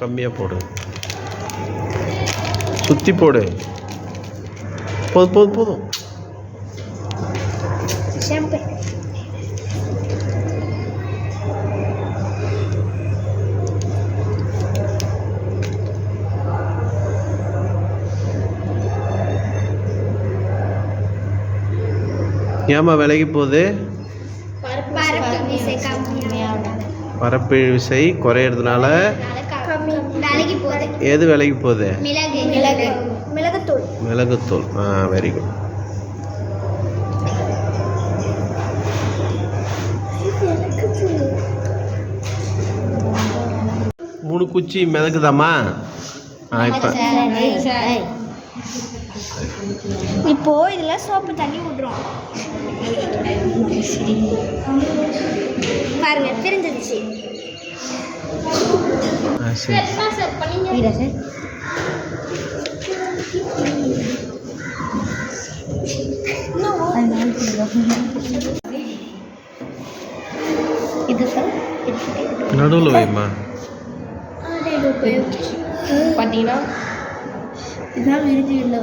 கம்மியாக போடு. சுற்றி போடு. போதும் போதும் போதும். ஏம்மா விலகி போகுது? பரப்பு விசை குறையிறதுனால கம்மி விலகி போகுது. எது விலகி போகுது? மிளகு. மிளகு. மிளகுத்தூள். மிளகுத்தூள். ஆ வெரி குட் மூணு குச்சி மிதக்குதாம்மா? ஆ இப்போ. இப்போ இதுல சோப்பு தண்ணி விடுறோம் பாருங்க தெரிஞ்சிருச்சு. சரி இது சார் நடுவில் வைம்மா பார்த்தீங்கன்னா இதுதான் விருது இல்லை